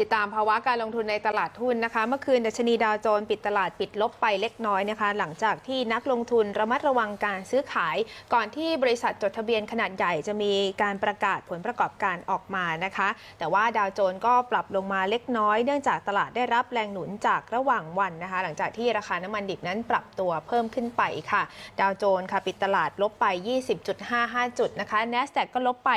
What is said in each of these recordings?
ติดตามภาวะการลงทุนในตลาดหุ้นนะคะ เมื่อคืนดัชนีดาวโจนส์ปิดตลาดปิดลบไปเล็กน้อยนะคะ หลังจากที่นักลงทุนระมัดระวังการซื้อขาย ก่อนที่บริษัทจดทะเบียนขนาดใหญ่จะมีการประกาศผลประกอบการออกมานะคะ แต่ว่าดาวโจนส์ก็ปรับลงมาเล็กน้อย เนื่องจากตลาดได้รับแรงหนุนจากระหว่างวันนะคะ หลังจากที่ราคาน้ำมันดิบนั้นปรับตัวเพิ่มขึ้นไปค่ะ ดาวโจนส์ค่ะปิดตลาดลบไป 20.55 จุดนะคะ NASDAQ ก็ลบไป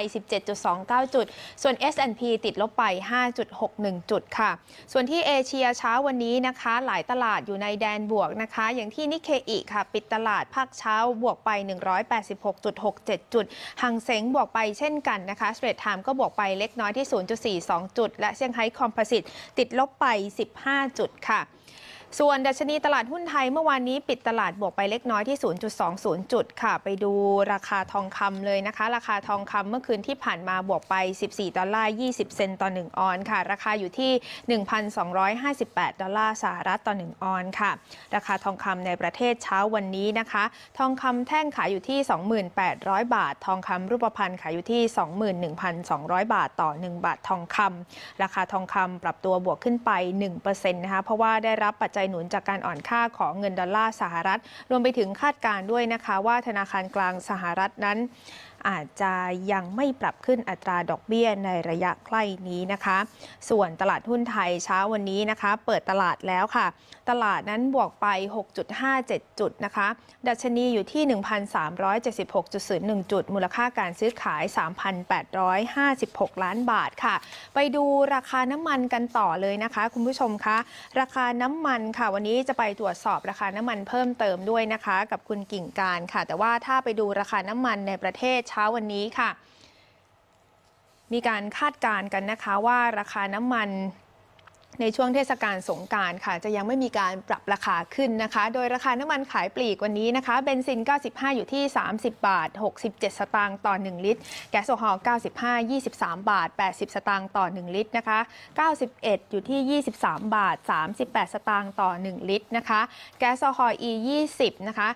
17.29 จุด ส่วน S&P ติดลบไป 5.61จุดค่ะ ส่วนที่เอเชียเช้าวันนี้นะคะ หลายตลาดอยู่ในแดนบวกนะคะ อย่างที่นิเคอิค่ะ ปิดตลาดภาคเช้าบวกไป 186.67 จุดหังเซ็งบวกไปเช่นกันนะคะสเตรทไทม์ก็บวกไปเล็กน้อยที่ 0.42 จุด และเซี่ยงไฮ้คอมโพสิตติดลบไป 15 จุดค่ะ ส่วนดัชนีตลาดหุ้นไทยเมื่อวานนี้ปิดตลาดบวกไปเล็กน้อยที่ 0.20 จุดค่ะ ไปดูราคาทองคำเลยนะคะ ราคาทองคำเมื่อคืนที่ผ่านมาบวกไป 14 ดอลลาร์ 20 เซนต์ต่อ 1 ออนซ์ค่ะ ราคาอยู่ที่ 1,258 ดอลลาร์สหรัฐต่อ 1 ออนซ์ค่ะ ราคาทองคำในประเทศเช้าวันนี้นะคะ ทองคำแท่งขายอยู่ที่ 28,000 บาท ทองคำรูปพรรณขายอยู่ที่ 21,200 บาทต่อ 1 บาททองคำราคาทองคำปรับตัวบวกขึ้นไป 1%นะคะ เพราะว่าได้รับปัจจัยหนุนจากการอ่อนค่าของเงินดอลลาร์สหรัฐ รวมไปถึงคาดการ์ด้วยนะคะว่าธนาคารกลางสหรัฐนั้น อาจจะยังไม่ปรับขึ้นอัตราดอกเบี้ยในระยะใกล้นี้นะคะ ส่วนตลาดหุ้นไทยเช้าวันนี้นะคะ เปิดตลาดแล้วค่ะ ตลาดนั้นบวกไป 6.57 จุดนะคะ ดัชนีอยู่ที่ 1,376.01 จุด มูลค่าการซื้อขาย 3,856 ล้านบาทค่ะ ไปดูราคาน้ำมันกันต่อเลยนะคะ คุณผู้ชมคะ ราคาน้ำมันค่ะ วันนี้จะไปตรวจสอบราคาน้ำมันเพิ่มเติมด้วยนะคะ กับคุณกิ่งการค่ะ แต่ว่าถ้าไปดูราคาน้ำมันในประเทศช้าวันนี้ค่ะ มีการคาดการณ์กันนะคะว่าราคาน้ำมัน ในช่วงเทศกาลสงการค่ะ จะยังไม่มีการปรับราคาขึ้นนะคะ โดยราคาน้ำมันขายปลีกวันนี้นะคะเบนซิน 95 อยู่ที่ 30 บาท 67 สตางค์ต่อ 1 ลิตร แก๊สโซฮอล์95 23 บาท 80 สตางค์ต่อ 1 ลิตรนะคะ 91 อยู่ที่ 23 บาท 38 สตางค์ต่อ 1 ลิตรนะคะ แก๊สโซฮอล์ E 20 นะคะ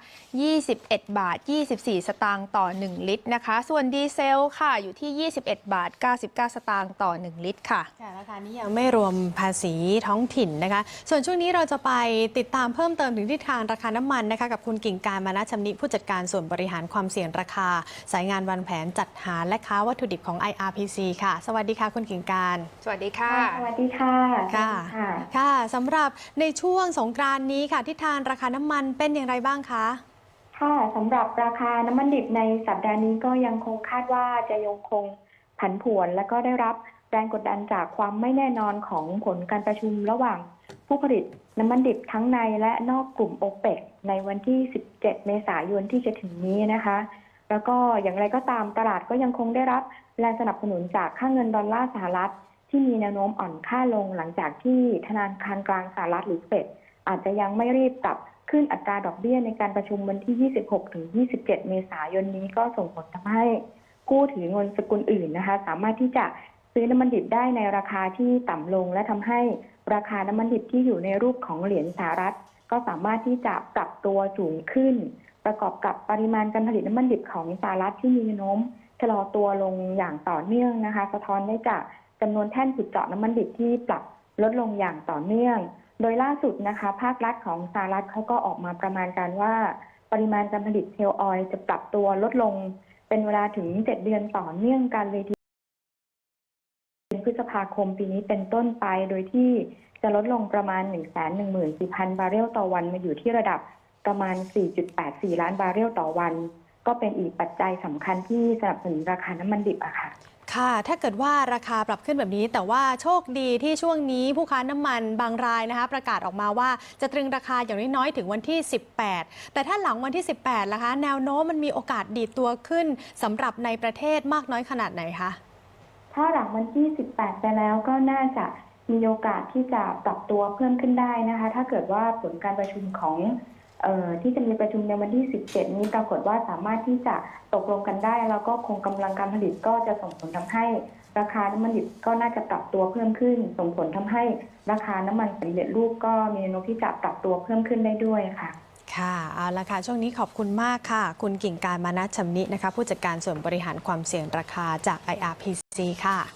21 บาท 24 สตางค์ต่อ 1 ลิตรนะคะ ส่วนดีเซลค่ะอยู่ที่ 21 บาท 99 สตางค์ต่อ 1 ลิตรค่ะค่ะราคานี้ยังไม่รวมภาษีท้องถิ่นนะคะ ส่วนช่วงนี้เราจะไปติดตามเพิ่มเติมถึงทิศทางราคาน้ำมันนะคะกับคุณกิ่งการมานะชำนิผู้จัดการส่วนบริหารความเสี่ยงราคา สายงานวันแผนจัดหาและค้าวัตถุดิบของ IRPC ค่ะ สวัสดีค่ะคุณกิ่งการ สวัสดีค่ะ สวัสดีค่ะค่ะค่ะค่ะสำหรับในช่วงสงกรานต์นี้ค่ะทิศทางราคาน้ำมันเป็นอย่างไรบ้างคะค่ะสำหรับราคาน้ำมันดิบในสัปดาห์นี้ก็ยังคงคาดว่าจะยังคงผันผวนและก็ได้รับ แรงกดดันจากความไม่แน่นอนของผลการประชุมระหว่างผู้ผลิตน้ำมันดิบทั้งในและนอกกลุ่มโอเปกในวันที่ 17 เมษายนที่จะถึงนี้นะคะ แล้วก็อย่างไรก็ตามตลาดก็ยังคงได้รับแรงสนับสนุนจากค่าเงินดอลลาร์สหรัฐ ที่มีแนวโน้มอ่อนค่าลงหลังจากที่ธนาคารกลางสหรัฐหรือเฟดอาจจะยังไม่รีบปรับขึ้นอัตราดอกเบี้ยในการประชุมวันที่ 26ถึง27 เมษายนนี้ก็ส่งผลทำให้ผู้ถือเงินสกุลอื่นนะคะ สามารถที่จะ ซื้อน้ำมันดิบได้ในราคาที่ต่ำลง และทำให้ราคาน้ำมันดิบที่อยู่ในรูปของเหรียญสหรัฐ ก็สามารถที่จะปรับตัวสูงขึ้น ประกอบกับปริมาณการผลิตน้ำมันดิบของสหรัฐที่มีนวโน้มชะลอตัวลงอย่างต่อเนื่องนะคะ สะท้อนได้จากจำนวนแท่นขุดเจาะน้ำมันดิบที่ปรับลดลงอย่างต่อเนื่อง โดยล่าสุดนะคะ ภาครัฐของสหรัฐเขาก็ออกมาประมาณการว่า ปริมาณการผลิตเทลออยล์จะปรับตัวลดลง เป็นเวลาถึง 7 เดือนต่อเนื่องกันเลยที ภาคมปีนี้เป็นต้นไป โดยที่จะลดลงประมาณ 1 1 4 0 0 0 บาร์เรลต่อวันมาอยู่ที่ระดับประมาณ 4.84 ล้านบาร์เรลต่อวัน ก็เป็นอีกปัจจัยสำคัญที่สนับสนุนราคาน้ำมันดิบอะค่ะค่ะ ถ้าเกิดว่าราคาปรับขึ้นแบบนี้ แต่ว่าโชคดีที่ช่วงนี้ผู้ค้าน้ำมันบางรายนะคะ ประกาศออกมาว่าจะตรึงราคาอย่างน้อยๆถึงวันที่ 18 แต่ถ้าหลังวันที่ 18ล่ะคะ แนวโน้มมันมีโอกาสดีดตัวขึ้นสำหรับในประเทศมากน้อยขนาดไหนคะ ถ้าหลังวันที่ 18 ไปแล้วก็น่าจะมีโอกาสที่จะปรับตัวเพิ่มขึ้นได้นะคะ ถ้าเกิดว่าผลการประชุมของออที่จะมีประชุมในวันที่ 17 นี้ปรากฏว่าสามารถที่จะตกลงกันได้ แล้วก็คงกำลังการผลิตก็จะส่งผลทำให้ราคาน้ำมันดิบก็น่าจะปรับตัวเพิ่มขึ้น ส่งผลทำให้ราคาน้ำมันสำเร็จรูปก็มีแนวโน้มที่จะปรับตัวเพิ่มขึ้นได้ด้วยค่ะค่ะเอาละค่ะ ช่วงนี้ขอบคุณมากค่ะ คุณกิ่งการมานะชำนินะคะ ผู้จัดการส่วนบริหารความเสี่ยงราคาจาก IRPC ค่ะ